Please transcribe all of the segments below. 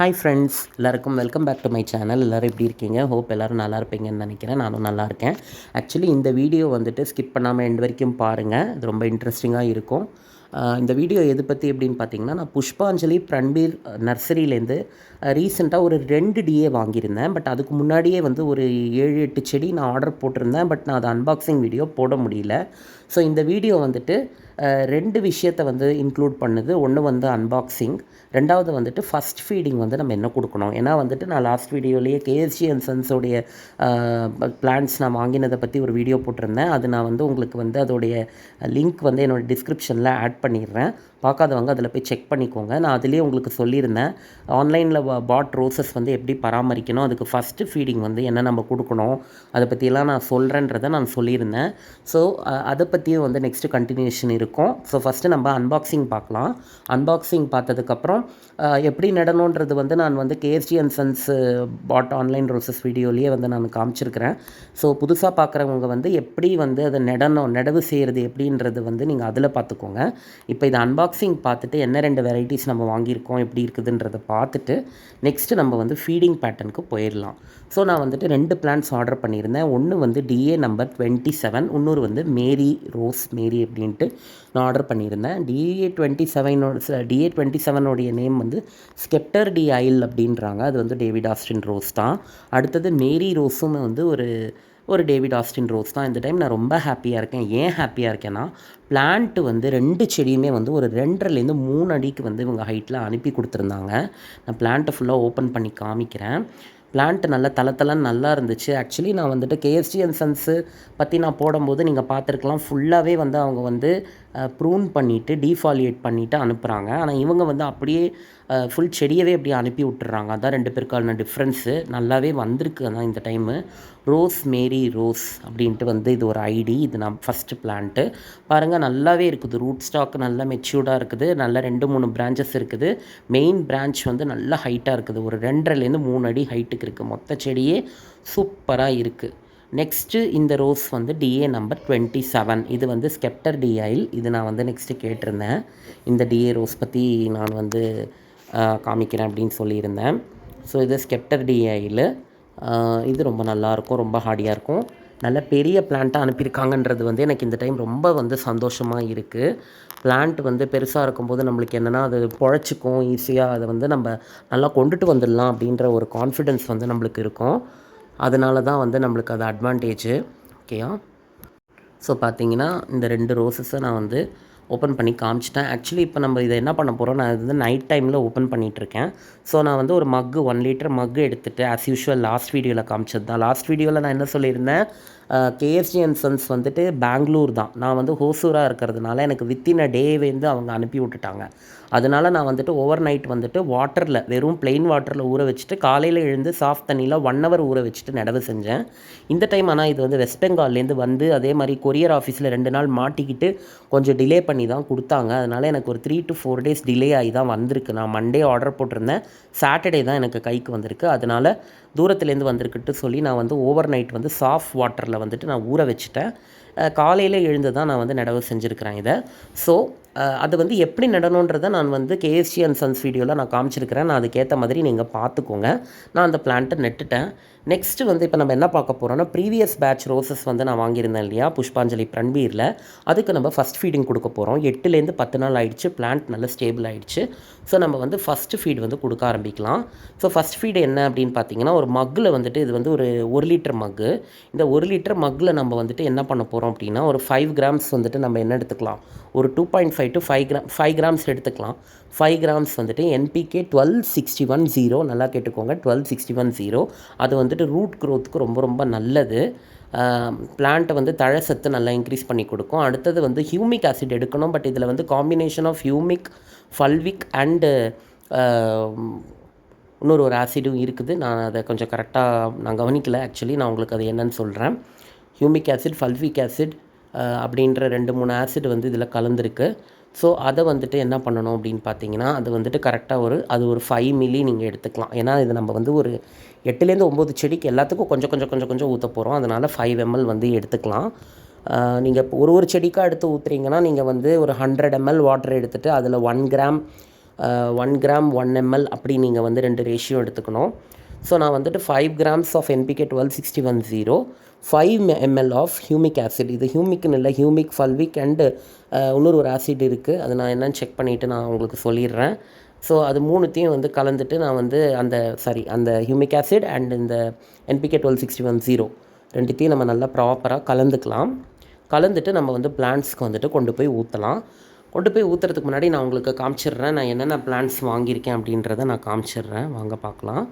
Hi friends எல்லாருக்கும் welcome back to my channel எல்லோரும் எப்படி இருக்கீங்க? ஹோப் எல்லோரும் நல்லா இருப்பீங்கன்னு நினைக்கிறேன். நானும் நல்லா இருக்கேன். ஆக்சுவலி இந்த வீடியோ வந்துட்டு ஸ்கிப் பண்ணாமல் எண்ட் வரைக்கும் பாருங்கள் இது ரொம்ப இன்ட்ரெஸ்டிங்காக இருக்கும். இந்த வீடியோ எது பற்றி எப்படின்னு பார்த்தீங்கன்னா நான் புஷ்பாஞ்சலி பிரண்பீர் நர்சரியிலேருந்து ரீசெண்டாக ஒரு ரெண்டு டிஏ வாங்கியிருந்தேன். பட் அதுக்கு முன்னாடியே வந்து ஒரு ஏழு எட்டு செடி நான் ஆர்டர் போட்டிருந்தேன். பட் நான் அதை அன்பாக்சிங் வீடியோ போட முடியல. ஸோ இந்த வீடியோ வந்துட்டு ரெண்டு விஷயத்தை வந்து இன்க்ளூட் பண்ணுது. ஒன்று வந்து அன்பாக்சிங் ரெண்டாவது வந்துட்டு ஃபஸ்ட் ஃபீடிங் வந்து நம்ம என்ன கொடுக்கணும்? ஏன்னா வந்துட்டு நான் லாஸ்ட் வீடியோலேயே கேஎஸ்ஜி அண்ட் சன்ஸோடைய பிளான்ஸ் நான் வாங்கினதை பற்றி ஒரு வீடியோ போட்டிருந்தேன். அது நான் வந்து உங்களுக்கு வந்து அதோடைய லிங்க் வந்து என்னோடய டிஸ்கிரிப்ஷனில் ஆட் பண்ணிடுறேன். பார்க்காதவங்க அதில் போய் செக் பண்ணிக்கோங்க. நான் அதுலேயே உங்களுக்கு சொல்லியிருந்தேன். ஆன்லைனில் பாட் ரோசஸ் வந்து எப்படி பராமரிக்கணும்? அதுக்கு ஃபஸ்ட்டு ஃபீடிங் வந்து என்ன நம்ம கொடுக்கணும்? அதை பற்றியெல்லாம் நான் சொல்கிறேன்றதை நான் சொல்லியிருந்தேன். ஸோ அதை பற்றியும் வந்து நெக்ஸ்ட்டு கண்டினியூஷன் இருக்கும். ஸோ ஃபஸ்ட்டு நம்ம அன்பாக்சிங் பார்க்கலாம். அன்பாக்சிங் பார்த்ததுக்கப்புறம் எப்படி நடணுன்றது வந்து நான் வந்து KST and sons pot online roses வீடியோலேயே வந்து நான் காமிச்சிருக்கிறேன். ஸோ புதுசாக பார்க்குறவங்க வந்து எப்படி வந்து அதை நடனம் நடவு செய்கிறது எப்படின்றது வந்து நீங்கள் அதில் பார்த்துக்கோங்க. இப்போ இது அன்பாக்சிங் பார்த்துட்டு என்ன ரெண்டு வெரைட்டிஸ் நம்ம வாங்கியிருக்கோம் எப்படி இருக்குதுன்றதை பார்த்துட்டு நெக்ஸ்ட்டு நம்ம வந்து ஃபீடிங் பேட்டர்னுக்கு போயிடலாம் ஸோ நான் வந்துட்டு ரெண்டு பிளான்ஸ் ஆர்டர் பண்ணியிருந்தேன். ஒன்று வந்து டிஏ நம்பர் டுவெண்ட்டி செவன் இன்னொரு வந்து மேரி ரோஸ் மேரி அப்படின்ட்டு நான் ஆர்டர் பண்ணியிருந்தேன். டிஏ டுவெண்ட்டி செவனோட டிஏ டுவெண்ட்டி செவனோடைய நேம் வந்து ஸ்கெப்டர் டி ஐல் அப்படின்றாங்க. அது வந்து டேவிட் ஆஸ்டின் ரோஸ் தான். அடுத்தது மேரி ரோஸும் வந்து ஒரு ஒரு டேவிட் ஆஸ்டின் ரோஸ் தான். இந்த டைம் நான் ரொம்ப ஹாப்பியாக இருக்கேன். ஏன் ஹாப்பியாக இருக்கேன்னா பிளான்ட்டு வந்து ரெண்டு செடியுமே வந்து ஒரு ரெண்டரைலேருந்து மூணு அடிக்கு வந்து இவங்க ஹைட்டில் அனுப்பி கொடுத்துருந்தாங்க. நான் பிளான்ட்டை ஃபுல்லாக ஓப்பன் பண்ணி காமிக்கிறேன். பிளான்ட் நல்லா தளத்தலாம் நல்லா இருந்துச்சு. ஆக்சுவலி நான் வந்துட்டு கேஎஸ்டி அண்ட் சன்ஸு பற்றி நான் போடும்போது நீங்கள் பார்த்துருக்கலாம். ஃபுல்லாகவே வந்து அவங்க வந்து ப்ரூன் பண்ணிவிட்டு டீஃபாலியேட் பண்ணிவிட்டு அனுப்புகிறாங்க ஆனால் இவங்க வந்து அப்படியே ஃபுல் செடியவே அப்படியே அனுப்பி விட்டுறாங்க. அதான் ரெண்டு பேருக்கான டிஃப்ரென்ஸு நல்லாவே வந்திருக்கு அதான் இந்த டைமு ரோஸ் மேரி ரோஸ் அப்படின்ட்டு வந்து இது ஒரு ஐடி இது நான் ஃபஸ்ட்டு பிளான்ட்டு பாருங்கள் நல்லாவே இருக்குது. ரூட் ஸ்டாக் நல்லா மெச்சூர்டாக இருக்குது. நல்லா ரெண்டு மூணு பிரான்ச்சஸ் இருக்குது. மெயின் பிரான்ச் வந்து நல்லா ஹைட்டாக இருக்குது. ஒரு ரெண்டரைலேருந்து மூணு அடி ஹைட்டுக்கு இருக்குது மொத்த செடியே சூப்பராக இருக்குது நெக்ஸ்ட்டு இந்த ரோஸ் வந்து டிஏ நம்பர் டுவெண்ட்டி செவன் இது வந்து ஸ்கெப்டர் டிஐல் இது நான் வந்து நெக்ஸ்ட்டு கேட்டிருந்தேன். இந்த டிஏ ரோஸ் பற்றி நான் வந்து காமிக்கிறேன் அப்படின்னு சொல்லியிருந்தேன். ஸோ இது ஸ்கெப்டர் டிஐயில் இது ரொம்ப நல்லாயிருக்கும் ரொம்ப ஹார்டியாக இருக்கும். நல்ல பெரிய பிளான்ட்டாக அனுப்பியிருக்காங்கன்றது வந்து எனக்கு இந்த டைம் ரொம்ப வந்து சந்தோஷமாக இருக்குது பிளான்ட் வந்து பெருசாக இருக்கும்போது நம்மளுக்கு என்னென்னா அது பொழைச்சிக்கும் ஈஸியாக அதை வந்து நம்ம நல்லா கொண்டுட்டு வந்துடலாம் அப்படின்ற ஒரு கான்ஃபிடென்ஸ் வந்து நம்மளுக்கு இருக்கும். அதனால தான் வந்து நம்மளுக்கு அது அட்வான்டேஜு ஓகேயா ஸோ பார்த்தீங்கன்னா இந்த ரெண்டு ரோசஸை நான் வந்து ஓப்பன் பண்ணி காமிச்சிட்டேன். ஆக்சுவலி இப்போ நம்ம இதை என்ன பண்ண போகிறோம் நான் இது வந்து நைட் டைமில் ஓப்பன் பண்ணிகிட்ருக்கேன் ஸோ நான் வந்து ஒரு மக்கு ஒன் லிட்டர் மக்கு எடுத்துகிட்டு ஆஸ் யூஷுவல் லாஸ்ட் வீடியோவில் காமிச்சது தான் லாஸ்ட் வீடியோவில் நான் என்ன சொல்லியிருந்தேன்? கேஎஸ்டி அண்ட் சன்ஸ் வந்துட்டு பெங்களூர் தான். நான் வந்து ஹோசூராக இருக்கிறதுனால எனக்கு வித்தின் அ டே வந்து அவங்க அனுப்பி விட்டுட்டாங்க. அதனால நான் வந்துட்டு ஓவர் நைட் வந்துட்டு வாட்டரில் வெறும் பிளெயின் வாட்டரில் ஊற வச்சுட்டு காலையில் எழுந்து சாஃப்ட் தண்ணியில் ஒன் ஹவர் ஊற வச்சுட்டு நடவு செஞ்சேன். இந்த டைம் ஆனால் இது வந்து வெஸ்ட் பெங்கால்லேருந்து வந்து அதே மாதிரி கொரியர் ஆஃபீஸில் ரெண்டு நாள் மாட்டிக்கிட்டு கொஞ்சம் டிலே பண்ணி தான் கொடுத்தாங்க. அதனால் எனக்கு ஒரு three to four days delay ஆகி தான் வந்திருக்கு. நான் மண்டே ஆர்டர் போட்டிருந்தேன். சாட்டர்டே தான் எனக்கு கைக்கு வந்திருக்கு. அதனால் தூரத்துலேருந்து வந்திருக்குட்டு சொல்லி நான் வந்து ஓவர் நைட் வந்து சாஃப்ட் வாட்டரில் வந்துட்டு நான் ஊற வச்சுட்டேன். காலையில் எழுந்து தான் நான் வந்து நடவு செஞ்சுருக்கிறேன் இதை. ஸோ அது வந்து எப்படி நடணுன்றதை நான் வந்து கேஎஸ்டி அண்ட் சன்ஸ் வீடியோவில் நான் காமிச்சிருக்கிறேன். நான் அதுக்கேற்ற மாதிரி நீங்கள் பார்த்துக்கோங்க. நான் அந்த பிளான்ட்டை நட்டுட்டேன். நெக்ஸ்ட்டு வந்து இப்போ நம்ம என்ன பார்க்க போகிறோம்னா ப்ரீவியஸ் பேட்ச் ரோசஸ் வந்து நான் வாங்கியிருந்தேன் இல்லையா புஷ்பாஞ்சலி பிரண்பீரில் அதுக்கு நம்ம ஃபஸ்ட் ஃபீடிங் கொடுக்க போகிறோம் எட்டுலேருந்து பத்து நாள் ஆயிடுச்சு பிளான்ட் நல்ல ஸ்டேபிள் ஆகிடுச்சு ஸோ நம்ம வந்து ஃபஸ்ட்டு ஃபீட் வந்து கொடுக்க ஆரம்பிக்கலாம். ஸோ ஃபஸ்ட் ஃபீடு என்ன அப்படின்னு பார்த்தீங்கன்னா ஒரு மக்கில் வந்துட்டு இது வந்து ஒரு ஒரு லிட்டர் மக்கு இந்த ஒரு லிட்டர் மக்கில் நம்ம வந்துட்டு என்ன பண்ண போகிறோம் அப்படின்னா ஒரு ஃபைவ் கிராம்ஸ் வந்துட்டு நம்ம என்ன எடுத்துக்கலாம். ஒரு two point five to five gram five grams எடுத்துக்கலாம். ஃபைவ் கிராம்ஸ் வந்துட்டு NPK twelve sixty one zero நல்லா கேட்டுக்கோங்க டுவெல் சிக்ஸ்டி ஒன் ஜீரோ அது வந்துட்டு ரூட் க்ரோத்துக்கு ரொம்ப ரொம்ப நல்லது. பிளான்ட்டை வந்து தழை சத்து நல்லா இன்க்ரீஸ் பண்ணி கொடுக்கும். அடுத்தது வந்து ஹியூமிக் ஆசிட் எடுக்கணும் பட் இதில் வந்து combination of humic fulvic and இன்னொரு ஒரு ஆசிடும் இருக்குது. நான் அதை கொஞ்சம் கரெக்டாக நான் கவனிக்கலை ஆக்சுவலி நான் உங்களுக்கு அது என்னன்னு சொல்கிறேன் ஹியூமிக் ஆசிட் ஃபல்விக் ஆசிட் அப்படின்ற ரெண்டு மூணு ஆசிட் வந்து இதில் கலந்துருக்கு. ஸோ அதை வந்துட்டு என்ன பண்ணணும் அப்படின்னு பார்த்தீங்கன்னா அது வந்துட்டு கரெக்டாக ஒரு அது ஒரு ஃபைவ் மில்லி நீங்கள் எடுத்துக்கலாம். ஏன்னா இது நம்ம வந்து ஒரு எட்டுலேருந்து ஒம்பது செடிக்கு எல்லாத்துக்கும் கொஞ்சம் கொஞ்சம் கொஞ்சம் கொஞ்சம் ஊற்ற போகிறோம் அதனால் ஃபைவ் எம்எல் வந்து எடுத்துக்கலாம். நீங்கள் ஒரு ஒரு செடிக்காக எடுத்து ஊற்றுறீங்கன்னா நீங்கள் வந்து ஒரு ஹண்ட்ரட் எம்எல் வாட்டர் எடுத்துகிட்டு அதில் one gram one gram one ML அப்படி நீங்கள் வந்து ரெண்டு ரேஷியோ எடுத்துக்கணும். ஸோ நான் வந்துட்டு five grams of NPK twelve sixty one zero five ML of humic acid இது ஹியூமிக்னு இல்லை ஹியூமிக் ஃபல்விக் அண்டு இன்னொரு ஒரு ஆசிட் இருக்குது அது நான் என்னன்னு செக் பண்ணிவிட்டு நான் உங்களுக்கு சொல்லிடுறேன். ஸோ அது மூணுத்தையும் வந்து கலந்துட்டு நான் வந்து அந்த சாரி அந்த ஹியூமிக் ஆசிட் அண்ட் இந்த NPK twelve sixty one zero ரெண்டுத்தையும் நம்ம நல்லா ப்ராப்பராக கலந்துக்கலாம். கலந்துட்டு நம்ம வந்து பிளான்ட்ஸ்க்கு வந்துட்டு கொண்டு போய் ஊற்றலாம் கொண்டு போய் ஊற்றுறதுக்கு முன்னாடி நான் உங்களுக்கு காமிச்சிடுறேன். நான் என்னென்ன பிளான்ஸ் வாங்கியிருக்கேன் அப்படின்றத நான் காமிச்சிடுறேன். வாங்க பார்க்கலாம்.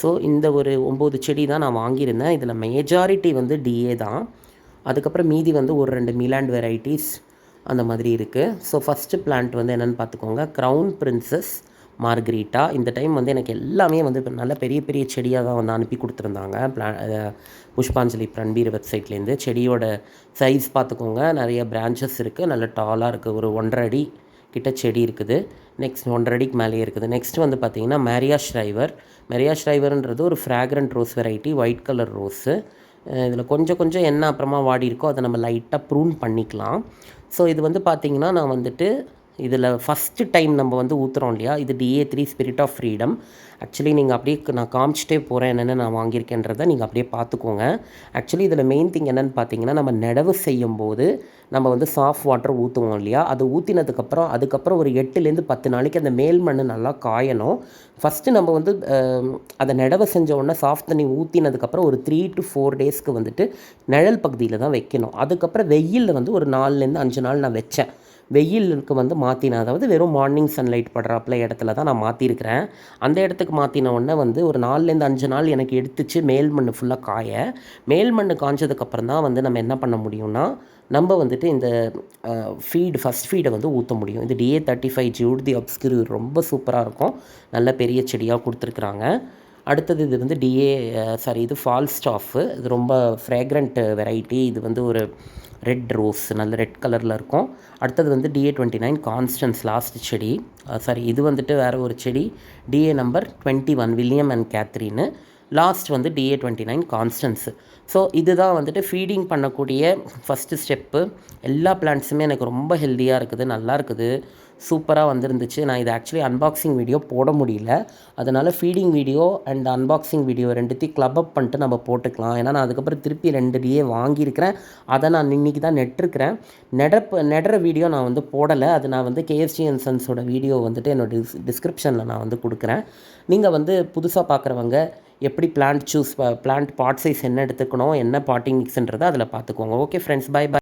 ஸோ இந்த ஒரு ஒம்பது செடி தான் நான் வாங்கியிருந்தேன். இதில் மெஜாரிட்டி வந்து டிஏ தான். அதுக்கப்புறம் மீதி வந்து ஒரு ரெண்டு மிலாண்ட் வெரைட்டிஸ் அந்த மாதிரி இருக்குது ஸோ ஃபஸ்ட்டு பிளான்ட் வந்து என்னென்னு பார்த்துக்கோங்க. க்ரௌன் பிரின்சஸ் மார்க்ரீட்டா இந்த டைம் வந்து எனக்கு எல்லாமே வந்து இப்போ நல்ல பெரிய பெரிய செடியாக தான் வந்து அனுப்பி கொடுத்துருந்தாங்க. பிளா புஷ்பாஞ்சலி பிரண்பீர் வெப்சைட்லேருந்து செடியோட சைஸ் பார்த்துக்கோங்க. நிறைய பிரான்ச்சஸ் இருக்குது நல்ல டாலாக இருக்குது ஒரு ஒன்றரை அடி கிட்ட செடி இருக்குது. நெக்ஸ்ட் ஒன்றரை அடிக்கு மேலேயே இருக்குது. நெக்ஸ்ட் வந்து பார்த்திங்கன்னா மேரியா ஷ்ரைவர் மேரியா ஷ்ரைவர்ன்றது ஒரு fragrant rose variety white colour rose இதில் கொஞ்சம் கொஞ்சம் என்ன அப்புறமா வாடி இருக்கோ அதை நம்ம லைட்டாக ப்ரூன் பண்ணிக்கலாம். ஸோ இது வந்து பார்த்திங்கன்னா நான் வந்துட்டு இதில் ஃபஸ்ட்டு டைம் நம்ம வந்து ஊற்றுறோம் இல்லையா? இது TA three spirit of freedom actually நீங்கள் அப்படியே நான் காமிச்சிட்டே போகிறேன் என்னென்ன நான் வாங்கியிருக்கேன்றதை நீங்கள் அப்படியே பார்த்துக்கோங்க. ஆக்சுவலி இதில் மெயின் திங் என்னென்னு பார்த்தீங்கன்னா நம்ம நடவு செய்யும் போது நம்ம வந்து சாஃப்ட் வாட்டர் ஊற்றுவோம் இல்லையா? அது ஊற்றினதுக்கப்புறம் அதுக்கப்புறம் ஒரு எட்டுலேருந்து பத்து நாளைக்கு அந்த மேல் மண் நல்லா காயணும். ஃபஸ்ட்டு நம்ம வந்து அதை நடவு செஞ்ச உடனே சாஃப்ட் தண்ணி ஊற்றினதுக்கப்புறம் ஒரு த்ரீ டு ஃபோர் டேஸ்க்கு வந்துட்டு நிழல் பகுதியில் தான் வைக்கணும். அதுக்கப்புறம் வெயிலில் வந்து ஒரு நாலுலேருந்து அஞ்சு நாள் நான் வச்சேன். வெயிலுக்கு வந்து மாற்றினேன் அதாவது வெறும் மார்னிங் சன்லைட் படுறாப்புல இடத்துல தான் நான் மாற்றிருக்கிறேன் அந்த இடத்துக்கு மாற்றின உடனே வந்து ஒரு நாலுலேருந்து அஞ்சு நாள் எனக்கு எடுத்துச்சு மேல் மண் ஃபுல்லாக காய. மேல் மண் காய்ஞ்சதுக்கப்புறம் தான் வந்து நம்ம என்ன பண்ண முடியும்னா நம்ம வந்துட்டு இந்த ஃபீடு ஃபஸ்ட் ஃபீடை வந்து ஊற்ற முடியும். இந்த TA thirty five Jude the obscure ரொம்ப சூப்பராக இருக்கும். நல்ல பெரிய செடியாக கொடுத்துருக்குறாங்க. அடுத்தது இது வந்து டிஏ சாரி இது ஃபால் ஸ்டாஃபு இது ரொம்ப ஃப்ரேக்ரண்ட் வெரைட்டி இது வந்து ஒரு ரெட் ரோஸ் நல்ல ரெட் கலரில் இருக்கும். அடுத்தது வந்து TA twenty nine Constance last செடி. சாரி இது வந்துட்டு வேறு ஒரு செடி. TA number twenty one William and கேத்ரின்னு last வந்து TA twenty nine Constance so இதுதான் வந்துட்டு ஃபீடிங் பண்ணக்கூடிய ஃபஸ்ட்டு ஸ்டெப்பு எல்லா பிளான்ட்ஸுமே எனக்கு ரொம்ப ஹெல்த்தியாக இருக்குது நல்லா இருக்குது. சூப்பராக வந்துருந்துச்சு. நான் இது ஆக்சுவலி அன்பாக்சிங் வீடியோ போட முடியல. அதனால் feeding video and unboxing video ரெண்டுத்தையும் க்ளப் அப் பண்ணிட்டு நம்ம போட்டுக்கலாம். ஏன்னா நான் அதுக்கப்புறம் திருப்பி ரெண்டு டிஏ வாங்கியிருக்கிறேன். அதை நான் இன்றைக்கி தான் நெட்டிருக்கிறேன். நெடப்பு நெடுற வீடியோ நான் வந்து போடலை. அது நான் வந்து கேஎஸ்டி அண்ட் சன்ஸோட வீடியோ வந்துட்டு என்னோட டிஸ் டிஸ்கிரிப்ஷனில் நான் வந்து கொடுக்குறேன். நீங்கள் வந்து புதுசாக பார்க்குறவங்க எப்படி plant choose plant pot size என்ன எடுத்துக்கணும் என்ன பாட்டிங் மிக்ஸ்ன்றதை அதில் பார்த்துக்கோங்க ஓகே ஃப்ரெண்ட்ஸ் பை பை